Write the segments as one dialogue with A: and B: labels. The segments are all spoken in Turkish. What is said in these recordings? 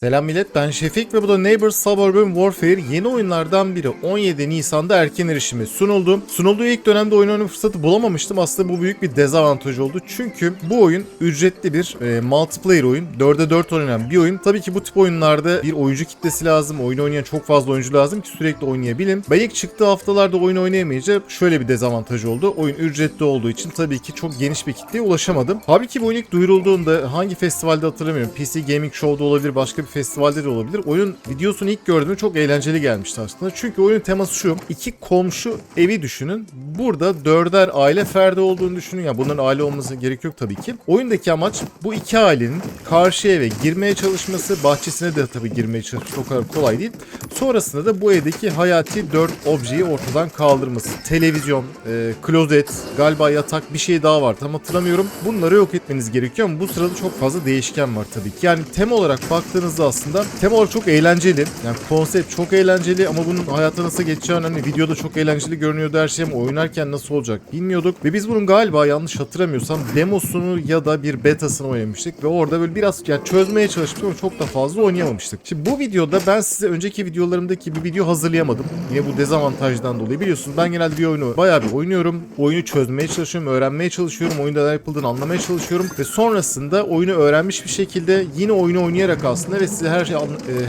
A: Selam millet ben Şefik ve bu da Neighbors Suburban Warfare yeni oyunlardan biri 17 Nisan'da erken erişimi sunuldu. Sunulduğu ilk dönemde oyun oynama fırsatı bulamamıştım aslında bu büyük bir dezavantaj oldu. Çünkü bu oyun ücretli bir e, multiplayer oyun 4'e 4 oynanan bir oyun. Tabii ki bu tip oyunlarda bir oyuncu kitlesi lazım oyun oynayan çok fazla oyuncu lazım ki sürekli oynayabilin. Ben ilk çıktığı haftalarda oyun oynayamayınca şöyle bir dezavantaj oldu. Oyun ücretli olduğu için tabii ki çok geniş bir kitleye ulaşamadım. Halbuki bu oyun ilk duyurulduğunda hangi festivalde hatırlamıyorum PC Gaming Show'da olabilir başka bir festivalde de olabilir. Oyunun videosunu ilk gördüğümde çok eğlenceli gelmişti aslında. Çünkü oyunun teması şu. iki komşu evi düşünün. Burada dörder aile ferdi olduğunu düşünün. Ya bunların aile olması gerek yok tabii ki. Oyundaki amaç bu iki ailenin karşı eve girmeye çalışması. Bahçesine de tabii girmeye çalışması o kadar kolay değil. Sonrasında da bu evdeki hayati dört objeyi ortadan kaldırması. Televizyon, e, klozet, galiba yatak bir şey daha var tam hatırlamıyorum. Bunları yok etmeniz gerekiyor ama bu sırada çok fazla değişken var tabii ki. Yani tema olarak baktığınızda aslında tema olarak çok eğlenceli. Yani konsept çok eğlenceli ama bunun hayata nasıl geçeceğini hani videoda çok eğlenceli görünüyordu her şey ama oynarken nasıl olacak bilmiyorduk. Ve biz bunun galiba yanlış hatırlamıyorsam demosunu ya da bir betasını oynamıştık ve orada böyle biraz yani çözmeye çalıştık ama çok da fazla oynayamamıştık. Şimdi bu videoda ben size önceki videolarımdaki bir video hazırlayamadım. Yine bu dezavantajdan dolayı biliyorsunuz ben genelde bir oyunu bayağı bir oynuyorum. Oyunu çözmeye çalışıyorum, öğrenmeye çalışıyorum. Oyunda neler yapıldığını anlamaya çalışıyorum ve sonrasında oyunu öğrenmiş bir şekilde yine oyunu oynayarak aslında ve size her şey e,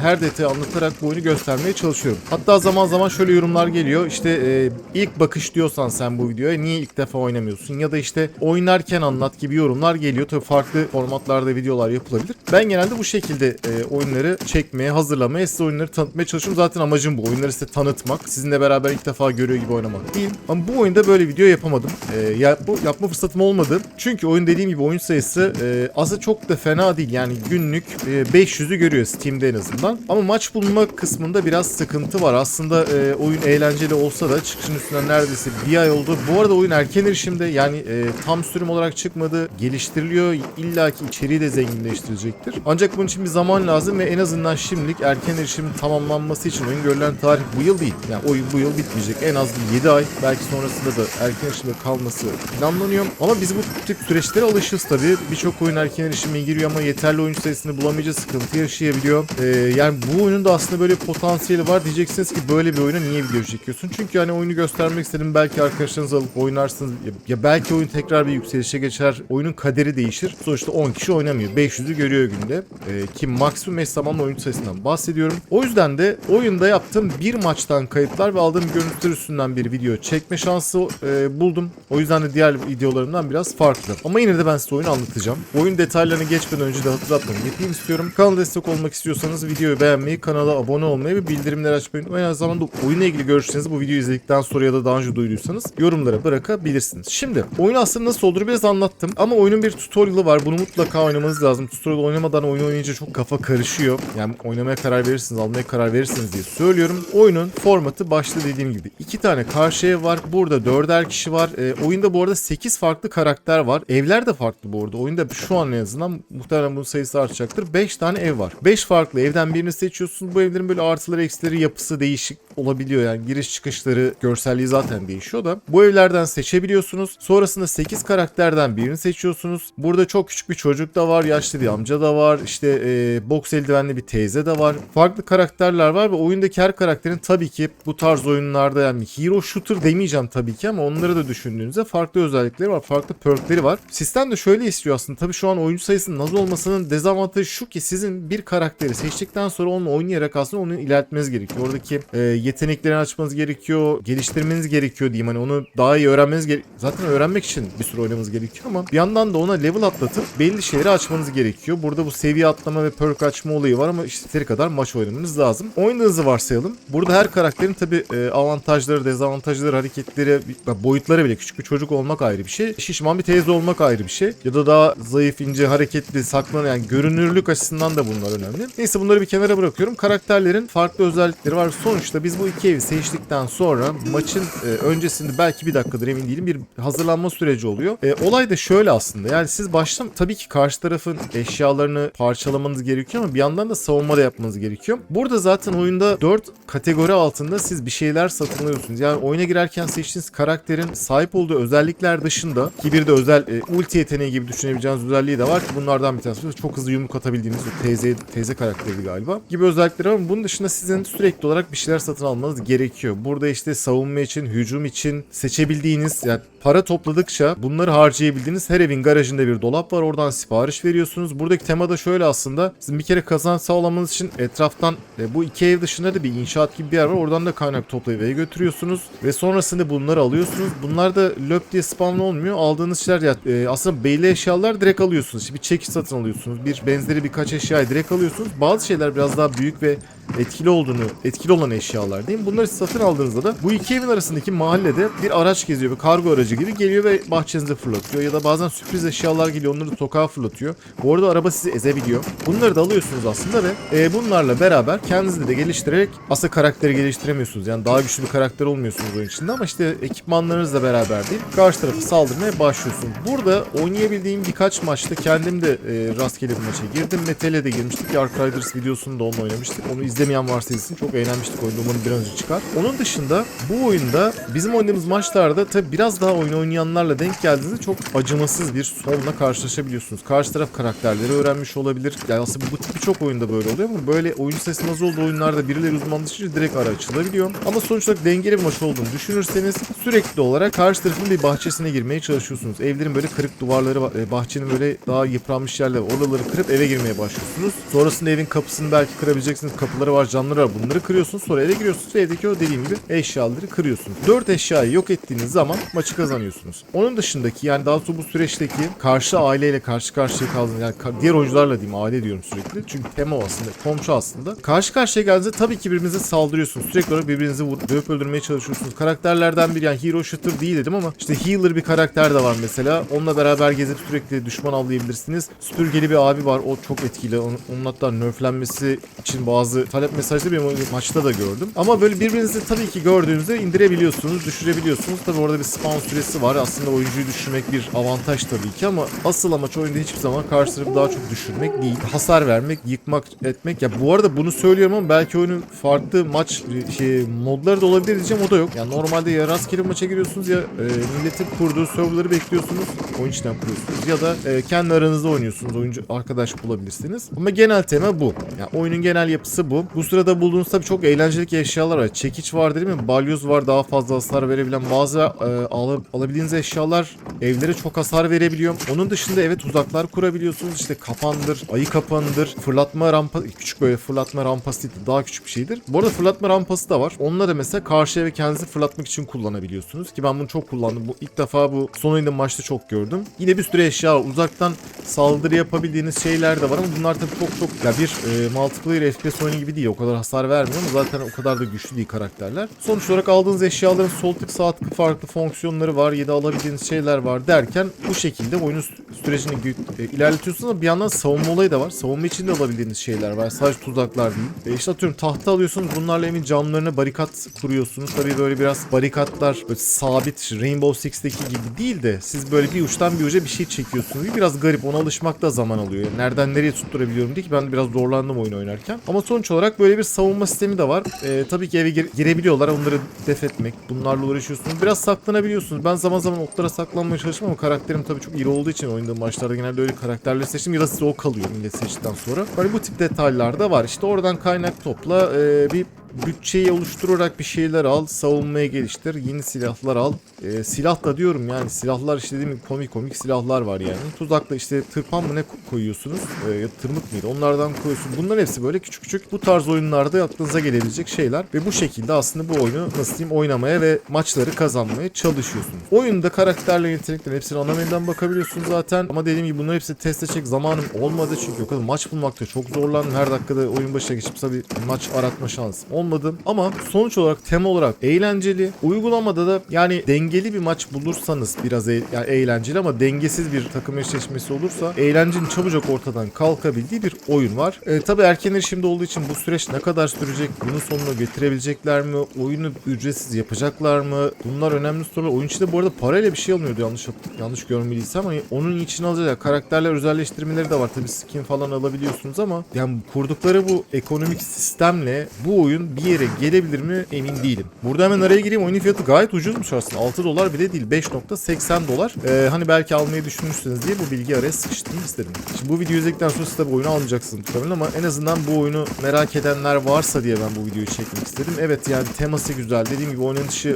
A: her detayı anlatarak bu oyunu göstermeye çalışıyorum. Hatta zaman zaman şöyle yorumlar geliyor. İşte e, ilk bakış diyorsan sen bu videoya niye ilk defa oynamıyorsun ya da işte oynarken anlat gibi yorumlar geliyor. Tabii farklı formatlarda videolar yapılabilir. Ben genelde bu şekilde e, oyunları çekmeye, hazırlamaya, size oyunları tanıtmaya çalışıyorum. Zaten amacım bu. Oyunları size tanıtmak. Sizinle beraber ilk defa görüyor gibi oynamak değil. Ama bu oyunda böyle video yapamadım. E, ya, bu yapma fırsatım olmadı. Çünkü oyun dediğim gibi oyun sayısı e, aslında çok da fena değil. Yani günlük e, 500'ü görüyor Steam'de en azından. Ama maç bulma kısmında biraz sıkıntı var. Aslında e, oyun eğlenceli olsa da çıkışın üstünden neredeyse bir ay oldu. Bu arada oyun erken erişimde yani e, tam sürüm olarak çıkmadı. Geliştiriliyor. İlla ki içeriği de zenginleştirecektir. Ancak bunun için bir zaman lazım ve en azından şimdilik erken erişimin tamamlanması için oyun görülen tarih bu yıl değil. Yani oyun bu yıl bitmeyecek. En az bir 7 ay belki sonrasında da erken erişimde kalması planlanıyor. Ama biz bu tip süreçlere alışırız tabii. Birçok oyun erken erişime giriyor ama yeterli oyuncu sayısını bulamayınca sıkıntı yaşayabiliyor. Ee, yani bu oyunun da aslında böyle potansiyeli var. Diyeceksiniz ki böyle bir oyuna niye video çekiyorsun? Çünkü hani oyunu göstermek istedim. Belki arkadaşlarınızla alıp oynarsınız. Ya, ya belki oyun tekrar bir yükselişe geçer. Oyunun kaderi değişir. Sonuçta 10 kişi oynamıyor. 500'ü görüyor günde. Ee, ki maksimum eş zamanlı oyuncu sayısından bahsediyorum. O yüzden de oyunda yaptığım bir maçtan kayıtlar ve aldığım görüntüler üstünden bir video çekme şansı e, buldum. O yüzden de diğer videolarımdan biraz farklı. Ama yine de ben size oyunu anlatacağım. Oyun detaylarını geçmeden önce de hatırlatmamı yapayım istiyorum. Kanala destek olmak istiyorsanız videoyu beğenmeyi, kanala abone olmayı ve bildirimleri açmayı unutmayın. Aynı zamanda oyunla ilgili görüşlerinizi bu videoyu izledikten sonra ya da daha önce duyduysanız yorumlara bırakabilirsiniz. Şimdi oyun aslında nasıl olduğunu biraz anlattım ama oyunun bir tutorial'ı var. Bunu mutlaka oynamanız lazım. Tutorial oynamadan oyun oynayınca çok kafa karışıyor. Yani oynamaya karar verirsiniz, almaya karar verirsiniz diye söylüyorum. Oyunun formatı başta dediğim gibi. iki tane karşı ev var. Burada dörder kişi var. E, oyunda bu arada 8 farklı karakter var. Evler de farklı bu arada. Oyunda şu an en azından muhtemelen bunun sayısı artacaktır. 5 tane ev var. 5 farklı evden birini seçiyorsun. Bu evlerin böyle artıları eksileri yapısı değişik olabiliyor. Yani giriş çıkışları görselliği zaten değişiyor da. Bu evlerden seçebiliyorsunuz. Sonrasında 8 karakterden birini seçiyorsunuz. Burada çok küçük bir çocuk da var. Yaşlı bir amca da var. İşte e, boks eldivenli bir teyze de var. Farklı karakterler var ve oyundaki her karakterin tabii ki bu tarz oyunlarda yani hero shooter demeyeceğim tabii ki ama onları da düşündüğünüzde farklı özellikleri var. Farklı perkleri var. Sistem de şöyle istiyor aslında. Tabii şu an oyuncu sayısının az olmasının dezavantajı şu ki sizin bir karakteri seçtikten sonra onunla oynayarak aslında onu ilerletmeniz gerekiyor. Oradaki e, yeteneklerini açmanız gerekiyor. Geliştirmeniz gerekiyor diyeyim. Hani onu daha iyi öğrenmeniz gerekiyor. Zaten öğrenmek için bir sürü oynamanız gerekiyor ama bir yandan da ona level atlatıp belli şeyleri açmanız gerekiyor. Burada bu seviye atlama ve perk açma olayı var ama işte kadar maç oynamanız lazım. Oynadığınızı varsayalım. Burada her karakterin tabi avantajları, dezavantajları, hareketleri, boyutları bile küçük bir çocuk olmak ayrı bir şey. Şişman bir teyze olmak ayrı bir şey. Ya da daha zayıf, ince, hareketli, saklanan yani görünürlük açısından da bunlar önemli. Neyse bunları bir kenara bırakıyorum. Karakterlerin farklı özellikleri var. Sonuçta biz bu iki evi seçtikten sonra maçın e, öncesinde belki bir dakikadır emin değilim bir hazırlanma süreci oluyor. E, olay da şöyle aslında. Yani siz başta tabii ki karşı tarafın eşyalarını parçalamanız gerekiyor ama bir yandan da savunma da yapmanız gerekiyor. Burada zaten oyunda 4 kategori altında siz bir şeyler satın alıyorsunuz. Yani oyuna girerken seçtiğiniz karakterin sahip olduğu özellikler dışında ki bir de özel e, ulti yeteneği gibi düşünebileceğiniz özelliği de var ki bunlardan bir tanesi çok hızlı yumruk atabildiğiniz o teyzeye teyze karakteri galiba gibi özellikleri var bunun dışında sizin sürekli olarak bir şeyler satın almanız gerekiyor. Burada işte savunma için, hücum için seçebildiğiniz yani para topladıkça bunları harcayabildiğiniz her evin garajında bir dolap var. Oradan sipariş veriyorsunuz. Buradaki tema da şöyle aslında. Sizin bir kere kazanç sağlamanız için etraftan e, bu iki ev dışında da bir inşaat gibi bir yer var. Oradan da kaynak toplayıp eve götürüyorsunuz. Ve sonrasında bunları alıyorsunuz. Bunlar da löp diye spawn olmuyor. Aldığınız şeyler ya e, aslında belli eşyalar direkt alıyorsunuz. İşte bir çekiç satın alıyorsunuz. Bir benzeri birkaç eşyayı direkt alıyorsunuz. Bazı şeyler biraz daha büyük ve etkili olduğunu, etkili olan eşyalar diyeyim. Bunları satın aldığınızda da bu iki evin arasındaki mahallede bir araç geziyor. Bir kargo aracı gibi geliyor ve bahçenize fırlatıyor. Ya da bazen sürpriz eşyalar geliyor. Onları sokağa fırlatıyor. Bu arada araba sizi ezebiliyor. Bunları da alıyorsunuz aslında ve e, bunlarla beraber kendinizi de geliştirerek aslında karakteri geliştiremiyorsunuz. Yani daha güçlü bir karakter olmuyorsunuz oyun içinde ama işte ekipmanlarınızla beraber değil karşı tarafı saldırmaya başlıyorsun. Burada oynayabildiğim birkaç maçta kendim de e, rastgele bir maça girdim. Metal'e de girmiştik. Ark Riders oynamıştık. Onu izlemeyen varsa izlesin. Çok eğlenmiştik oyunda. Umarım bir an önce çıkar. Onun dışında bu oyunda bizim oynadığımız maçlarda tabi biraz daha oyun oynayanlarla denk geldiğinizde çok acımasız bir sonla karşılaşabiliyorsunuz. Karşı taraf karakterleri öğrenmiş olabilir. Yani aslında bu tip birçok oyunda böyle oluyor ama böyle oyuncu sayısının az olduğu oyunlarda birileri uzmanlaşınca direkt ara açılabiliyor. Ama sonuç olarak dengeli bir maç olduğunu düşünürseniz sürekli olarak karşı tarafın bir bahçesine girmeye çalışıyorsunuz. Evlerin böyle kırık duvarları var. e, Bahçenin böyle daha yıpranmış yerleri var. Oraları kırıp eve girmeye başlıyorsunuz. Sonrasında evin kapısını belki kırabileceksiniz. Kapıları var, camları var. Bunları kırıyorsunuz. Sonra eve giriyorsunuz ve evdeki o dediğim gibi eşyaları kırıyorsunuz. 4 eşyayı yok ettiğiniz zaman maçı kazanıyorsunuz. Onun dışındaki yani daha sonra bu süreçteki karşı aileyle karşı karşıya kaldığınız yani diğer oyuncularla diyeyim aile diyorum sürekli. Çünkü tema aslında komşu aslında. Karşı karşıya geldiğinizde tabii ki birbirinize saldırıyorsunuz. Sürekli olarak birbirinizi dövüp öldürmeye çalışıyorsunuz. Karakterlerden biri yani hero shooter değil dedim ama işte healer bir karakter de var mesela. Onunla beraber gezip sürekli düşman avlayabilirsiniz. Süpürgeli bir abi var. O çok etkili. Onun, onun hatta nerflenmesi için bazı talep mesajları o maçta da gördüm. Ama böyle birbirinizi tabii ki gördüğünüzde indirebiliyorsunuz, düşürebiliyorsunuz. Tabii orada bir spawn süresi var. Aslında oyuncuyu düşürmek bir avantaj tabii ki ama asıl amaç oyunda hiçbir zaman karşı tarafı daha çok düşürmek değil. Hasar vermek, yıkmak, etmek. Ya bu arada bunu söylüyorum ama belki oyunun farklı maç şey, modları da olabilir diyeceğim o da yok. Yani normalde ya rastgele maça giriyorsunuz ya e, milletin kurduğu serverları bekliyorsunuz. Oyun içinden kuruyorsunuz. Ya da e, kendi aranızda oynuyorsunuz. Oyuncu arkadaş bulabilirsiniz. Ama genel tema bu. Yani oyunun genel yapısı bu. Bu sırada bulduğunuz tabii çok eğlenceli eşyalar var. Çekiç var değil mi? Balyoz var daha fazla hasar verebilen. Bazı e, ala- alabildiğiniz eşyalar evlere çok hasar verebiliyor. Onun dışında evet tuzaklar kurabiliyorsunuz. İşte kapandır, ayı kapanıdır, fırlatma rampa, küçük böyle fırlatma rampası daha küçük bir şeydir. Bu arada fırlatma rampası da var. Onunla da mesela karşı eve kendinizi fırlatmak için kullanabiliyorsunuz. Ki ben bunu çok kullandım. Bu ilk defa bu son oyunda maçta çok gördüm. Yine bir sürü eşya var. Uzaktan saldırı yapabildiğiniz şeyler de var ama bunlar tabii çok çok ya bir e, multiplayer FPS oyunu gibi değil. O kadar hasar vermiyor ama zaten o kadar da güçlü değil karakterler. Sonuç olarak aldığınız eşyaların sol tık sağ tık farklı fonksiyonları var ya da alabildiğiniz şeyler var derken bu şekilde oyunun sü- sürecini e, ilerletiyorsunuz ama bir yandan savunma olayı da var. Savunma için de alabildiğiniz şeyler var. Sadece tuzaklar değil. E işte atıyorum tahta alıyorsunuz. Bunlarla evin camlarına barikat kuruyorsunuz. Tabii böyle biraz barikatlar böyle sabit Rainbow Six'teki gibi değil de siz böyle bir uçtan bir uca bir şey çekiyorsunuz. Biraz garip. Ona alışmak da zaman alıyor. Yani nereden nereye tutturabiliyorum diye ki ben biraz zorlandım oyun oynarken. Ama sonuç olarak böyle bir savunma sistemi de var. E, tabii ki eve gir- girebiliyorlar. Onları def etmek. Bunlarla uğraşıyorsunuz. Biraz saklanabiliyorsunuz. Ben zaman zaman oklara saklanmaya çalıştım ama karakterim tabii çok iri olduğu için oynadığım maçlarda genelde öyle karakterleri seçtim ya da size o kalıyor millet seçtikten sonra. Böyle bu tip detaylar da var. İşte oradan kaynak topla. e, bir bütçeyi oluşturarak bir şeyler al, savunmaya geliştir, yeni silahlar al. E, silah da diyorum yani silahlar işte dediğim gibi komik komik silahlar var yani. Tuzakla işte tırpan mı ne ko- koyuyorsunuz? E, tırmık mıydı? Onlardan koyuyorsunuz. Bunların hepsi böyle küçük küçük bu tarz oyunlarda aklınıza gelebilecek şeyler ve bu şekilde aslında bu oyunu nasıl diyeyim oynamaya ve maçları kazanmaya çalışıyorsunuz. Oyunda karakterle yeteneklerin hepsini ana menüden bakabiliyorsunuz zaten ama dediğim gibi bunları hepsini test edecek zamanım olmadı çünkü o kadar maç bulmakta çok zorlandım. Her dakikada oyun başına geçip tabii maç aratma şansım olmadı. Ama sonuç olarak tema olarak eğlenceli. Uygulamada da yani dengeli bir maç bulursanız biraz e- yani eğlenceli ama dengesiz bir takım eşleşmesi olursa eğlencenin çabucak ortadan kalkabildiği bir oyun var. E, tabii erken erişimde olduğu için bu süreç ne kadar sürecek? Bunun sonunu getirebilecekler mi? Oyunu ücretsiz yapacaklar mı? Bunlar önemli sorular. Oyun içinde bu arada parayla bir şey alınıyordu yanlış yanlış görmediysem ama onun için alacak karakterler özelleştirmeleri de var. Tabii skin falan alabiliyorsunuz ama yani kurdukları bu ekonomik sistemle bu oyun bir yere gelebilir mi emin değilim. Burada hemen araya gireyim. Oyunun fiyatı gayet ucuzmuş aslında. 6 dolar bile değil. 5.80 dolar. Ee, hani belki almayı düşünmüşsünüz diye bu bilgi araya sıkıştırmak istedim. Şimdi bu videoyu izledikten sonra siz tabii oyunu almayacaksınız muhtemelen ama en azından bu oyunu merak edenler varsa diye ben bu videoyu çekmek istedim. Evet yani teması güzel. Dediğim gibi oynanışı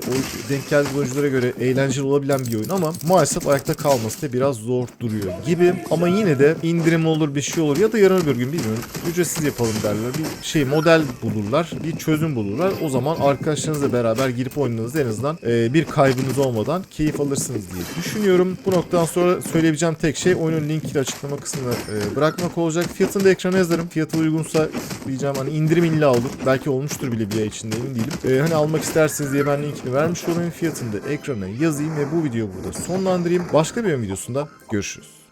A: denk geldiği oyunculara göre eğlenceli olabilen bir oyun ama maalesef ayakta kalması da biraz zor duruyor gibi. Ama yine de indirim olur bir şey olur ya da yarın öbür gün bilmiyorum. Ücretsiz yapalım derler. Bir şey model bulurlar. Bir çözüm bulurlar. O zaman arkadaşlarınızla beraber girip oynadığınızda en azından e, bir kaybınız olmadan keyif alırsınız diye düşünüyorum. Bu noktadan sonra söyleyebileceğim tek şey oyunun linkini açıklama kısmına e, bırakmak olacak. Fiyatını da ekrana yazarım. Fiyatı uygunsa diyeceğim hani indirim illa olur. Belki olmuştur bile bir ay içinde emin değilim. E, hani almak isterseniz diye ben linkini vermiş olayım. Fiyatını da ekrana yazayım ve bu videoyu burada sonlandırayım. Başka bir videosunda görüşürüz.